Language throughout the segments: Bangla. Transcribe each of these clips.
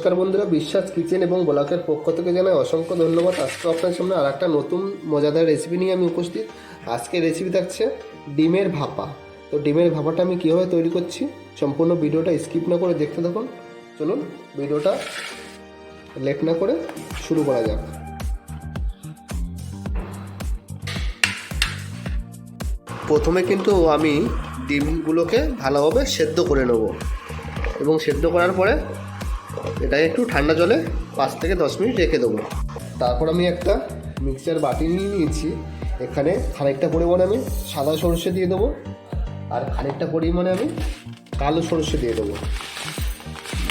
নমস্কার বন্ধুরা, বিশ্বাস কিচেন এবং ব্লকের পক্ষ থেকে জানাই অসংখ্য ধন্যবাদ। আজকে আপনার সামনে আর একটা নতুন মজাদার রেসিপি নিয়ে আমি উপস্থিত। আজকে রেসিপি থাকছে ডিমের ভাপা। তো ডিমের ভাপাটা আমি কীভাবে তৈরি করছি, সম্পূর্ণ ভিডিওটা স্কিপ না করে দেখতে থাকুন। চলুন, ভিডিওটা লেট না করে শুরু করা যাক। প্রথমে কিন্তু আমি ডিমগুলোকে ভালোভাবে সেদ্ধ করে নেব। এবং সেদ্ধ করার পরে এটাকে একটু ঠান্ডা জলে পাঁচ থেকে দশ মিনিট রেখে দেবো। তারপর আমি একটা মিক্সচার বাটি নিয়ে নিয়েছি। এখানে খানিকটা পরিমাণে আমি সাদা সরষে দিয়ে দেবো আর খানিকটা পরিমাণে আমি কালো সরষে দিয়ে দেবো।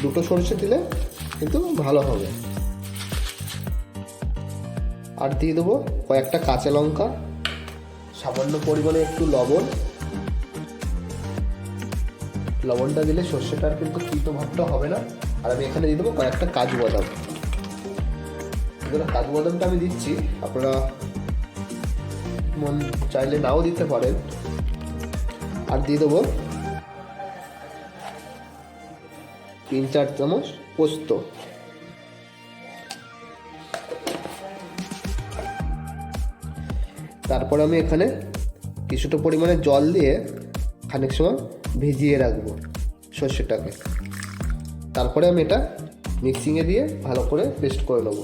দুটো সরষে দিলে কিন্তু ভালো হবে। আর দিয়ে দেবো কয়েকটা কাঁচা লঙ্কা, সামান্য পরিমাণে একটু লবণ। লবণটা দিলে সর্ষেটার কিন্তু তিতো ভাবটা হবে না। আর আমি এখানে দিয়ে দেবো কয়েকটা কাজু বাদাম। কাজু বাদামটা আমি দিচ্ছি। আপনারা মন চাইলে নাও দিতে পারেন। আর দিয়ে দেবো তিন চার চামচ পোস্ত। তারপর আমি এখানে কিছুটা পরিমাণে জল দিয়ে খানিক সময় ভিজিয়ে রাখব সর্ষেটাকে। তারপরে আমি এটা মিক্সিংয়ে দিয়ে ভালো করে পেস্ট করে নেব।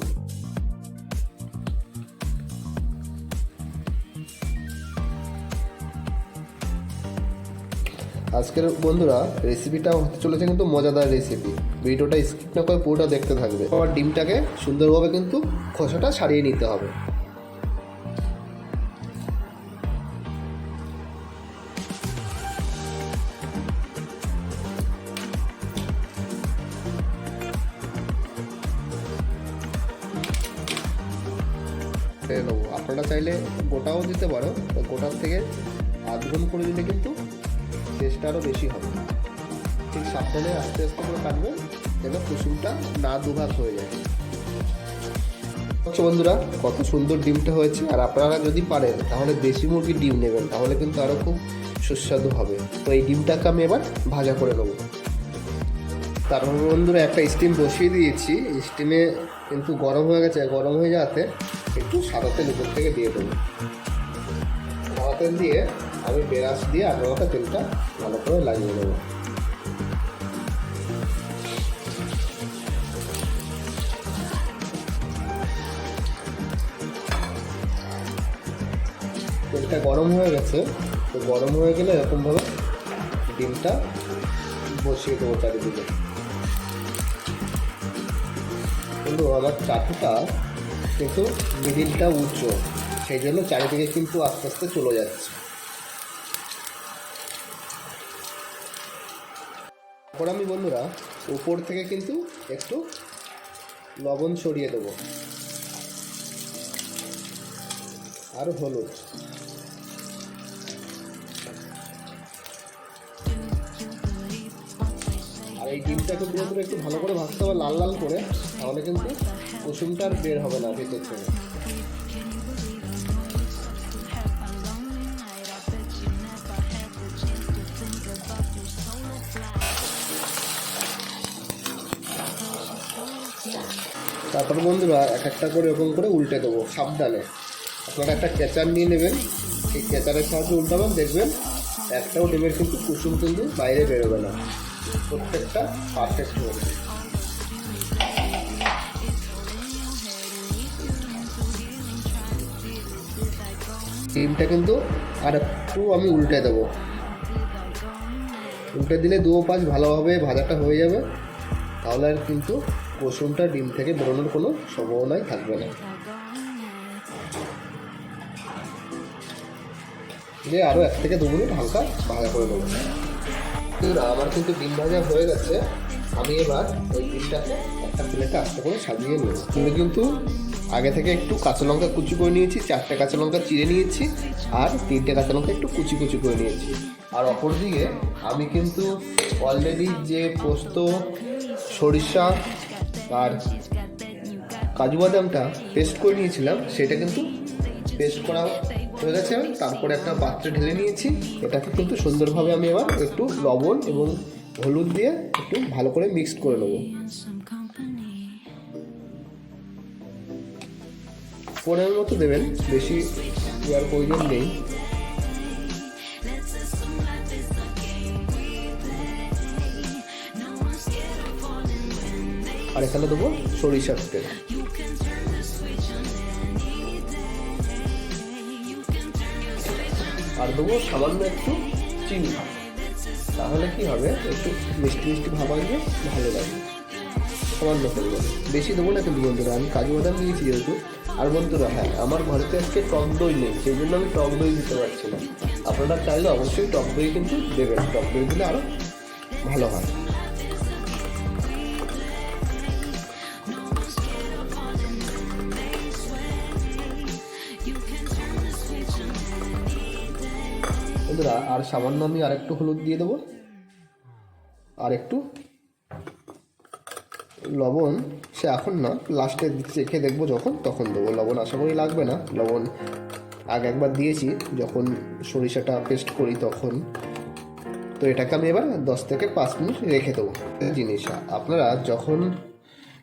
আজকের বন্ধুরা রেসিপিটা হতে চলেছে কিন্তু মজাদার রেসিপি ভিডিওটা স্কিপ না করে পুরোটা দেখতে থাকবে। আবার ডিমটাকে সুন্দরভাবে কিন্তু খোসাটা ছাড়িয়ে নিতে হবে। আপনারা চাইলে গোটাও দিতে পারো। তো গোটার থেকে আধ করে দিলে কিন্তু টেস্টটা আরও বেশি হবে। ঠিক সাবধানে আস্তে আস্তে করে কাটবে যেন কুসুমটা না দুভাগ হয়ে যায়। আচ্ছা বন্ধুরা, কত সুন্দর ডিমটা হয়েছে। আর আপনারা যদি পারেন, তাহলে দেশি মুরগির ডিম নেবেন। তাহলে কিন্তু আরও খুব সুস্বাদু হবে। তো এই ডিমটাকে আমি এবার ভাজা করে নেব। তারপর বন্ধুরা একটা স্টিম বসিয়ে দিয়েছি। স্টিমে কিন্তু গরম হয়ে গেছে, গরম হয়ে যাওয়াতে একটু সাদা তেল উপর থেকে দিয়ে দেবো। সাদা তেল দিয়ে আমি বেরাস দিয়ে আগে তেলটা ভালো করে লাগিয়ে দেবো তেলটা গরম হয়ে গেছে, তো গরম হয়ে গেলে এরকমভাবে ডিমটা বসিয়ে দেবো চারিদিকে। কিন্তু আমার চাটুটা কিন্তু মিডিলটা উঁচু। সেই জন্য চারিদিকে কিন্তু আস্তে আস্তে চলে যাচ্ছে। তারপর আমি বন্ধুরা, উপর থেকে কিন্তু একটু লবণ ছড়িয়ে দেবো। আর হলুদ। আর এই ডিমটাকে পুরোপুরি একটু ভালো করে ভাজতে হবে লাল লাল করে, তাহলে কিন্তু কুসুমটা আর বের হবে না ভেতর থেকে। তারপর বন্ধুরা এক একটা করে এরকম করে উল্টে দেবো, সাবধানে। আপনারা একটা কেচার নিয়ে নেবেন সেই কেচারের সাহায্যে উল্টাবেন, দেখবেন একটাও ডিমের কিন্তু কুসুম কিন্তু বাইরে বেরোবে না। প্রত্যেকটা পারফেক্ট ডিমটা কিন্তু আর একটু আমি উল্টে দেবো। উল্টে দিলে দু পাঁচ ভালোভাবে ভাজাটা হয়ে যাবে। তাহলে আর কিন্তু কুসুমটা ডিম থেকে বেরোনোর কোনো সম্ভাবনাই থাকবে না। দিয়ে আরও এক থেকে দু মিনিট হালকা ভাজা করে দেবো না আমার কিন্তু ডিম ভাজা হয়ে গেছে। আমি এবার ওই ডিমটাকে একটা প্লেটে আস্তে করে সাজিয়ে নেব। আমি কিন্তু আগে থেকে একটু কাঁচা লঙ্কা কুচি করে নিয়েছি, চারটে কাঁচা লঙ্কা চিড়ে নিয়েছি, আর তিনটে কাঁচা লঙ্কা একটু কুচি কুচি করে নিয়েছি। আর অপরদিকে আমি কিন্তু অলরেডি যে পোস্ত, সরিষা আর কাজু বাদামটা পেস্ট করে নিয়েছিলাম, সেটা কিন্তু পেস্ট করা হয়ে গেছে তারপরে একটা পাত্রে ঢেলে নিয়েছি। এটাকে কিন্তু সুন্দরভাবে আমি এবার একটু লবণ এবং হলুদ দিয়ে একটু ভালো করে মিক্সড করে নেব। পনেরো মতো দেবেন, বেশি দেওয়ার প্রয়োজন নেই। আর এখানে দেবো সরিষার তেল। আর দেবো সামান্য একটু চিনি। তাহলে কি হবে? একটু মিষ্টি মিষ্টি ভাব আসবে, ভালো লাগবে। সামান্য পরিমাণে। বেশি দেবো না কিন্তু বন্ধুরা, আমি কাজু বাদাম দিয়েছি যেহেতু। আর বন্ধুরা হ্যাঁ আমার ঘরেতে আজকে টক দই নেই, সেই জন্য আমি টক দই দিতে পারছি না। আপনারা চাইলে অবশ্যই টক দই কিন্তু দেবেন, টক দই দিলে আরও ভালো হয়। আর সামান্য আমি আরেকটু হলুদ দিয়ে দেবো। আর একটু লবণ, সে এখন না লাস্টে চেখে দেখব যখন, তখন দেবো। লবণ আশা করি লাগবে না। লবণ আগে একবার দিয়েছি, যখন সরিষাটা পেস্ট করি তখন। তো এটাকে আমি এবার দশ থেকে পাঁচ মিনিট রেখে দেবো জিনিস। আপনারা যখন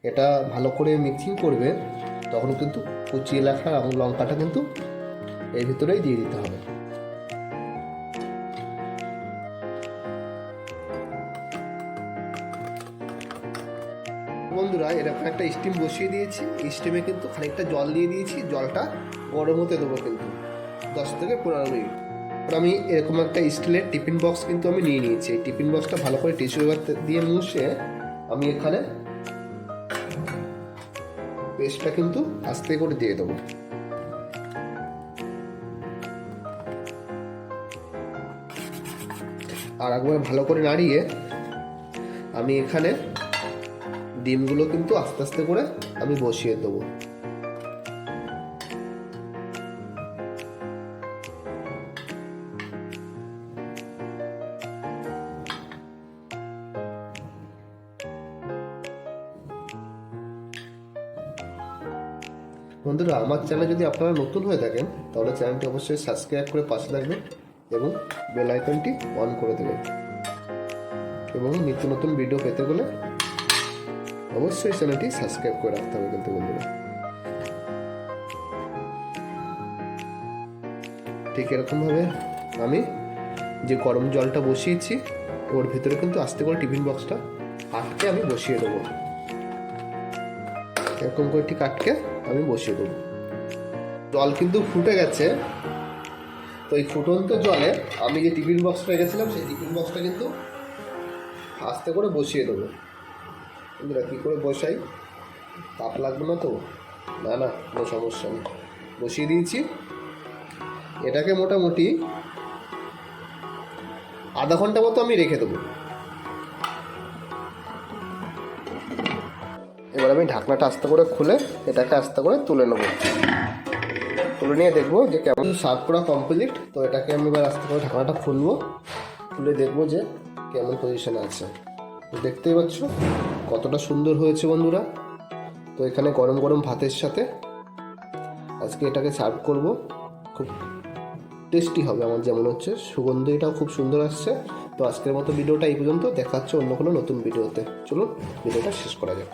এটা ভালো করে মিক্সিং করবে, তখন কিন্তু কুচিয়ে রাখা লঙ্কাটা কিন্তু এর ভিতরেই দিয়ে দিতে হবে। এরকম একটা স্টিম বসিয়ে দিয়েছি। স্টিমে কিন্তু খানিকটা জল দিয়ে দিয়েছি, জলটা গরম হতে দেবো কিন্তু দশ থেকে পনেরো মিনিট। আমি এরকম একটা স্টিলের টিফিন বক্স কিন্তু আমি নিয়ে নিয়েছি। এই টিফিন বক্সটা ভালো করে টিস্যু পেপার দিয়ে মুছে আমি এখানে পেস্টটা কিন্তু আস্তে করে দিয়ে দেবো। আর একবার ভালো করে নাড়িয়ে আমি এখানে ডিমগুলো কিন্তু আস্তে আস্তে করে আমি বসিয়ে দেবো। বন্ধুরা, আমার চ্যানেল যদি আপনারা নতুন হয়ে থাকেন, তাহলে চ্যানেলটি অবশ্যই সাবস্ক্রাইব করে পাশে থাকবেন এবং বেল আইকনটি অন করে দেবেন। এবং নিত্য নতুন ভিডিও পেতে গেলে অবশ্যই চ্যানেলটি সাবস্ক্রাইব করে রাখতে হবে কিন্তু বন্ধুরা। ঠিক এরকমভাবে আমি যে গরম জলটা বসিয়েছি, ওর ভিতরে কিন্তু আস্তে করে টিফিন বক্সটা আটকে আমি বসিয়ে দেবো। এরকম করে ঠিক আটকে আমি বসিয়ে দেবো। জল কিন্তু ফুটে গেছে। তো এই ফুটন্ত জলে আমি যে টিফিন বক্সটা রেখেছিলাম, সেই টিফিন বক্সটা কিন্তু আস্তে করে বসিয়ে দেবো। বন্ধুরা কী করে বসাই? তাপ লাগবে না তো? না না, কোনো সমস্যা নেই। বসিয়ে দিয়েছি। এটাকে মোটামুটি আধা ঘণ্টা মতো আমি রেখে দেবো। এবার আমি ঢাকনাটা আস্তে করে খুলে এটাকে আস্তে করে তুলে নেব। তুলে নিয়ে দেখব যে কেমন সার্ভ করা কমপ্লিট। তো এটাকে আমি এবার আস্তে করে ঢাকনাটা খুলবো। খুলে দেখব যে কেমন পজিশনে আছে। দেখতেই পাচ্ছ? কতটা সুন্দর হয়েছে বন্ধুরা? তো এখানে গরম গরম ভাতের সাথে আজকে এটাকে সার্ভ করব। খুব টেস্টি হবে আমার যেমন হচ্ছে, সুগন্ধ এটাও খুব সুন্দর আসছে। তো আজকের মতো ভিডিওটা এই পর্যন্ত দেখাচ্ছে অন্য কোনো নতুন ভিডিওতে। চলুন, ভিডিওটা শেষ করা যাক।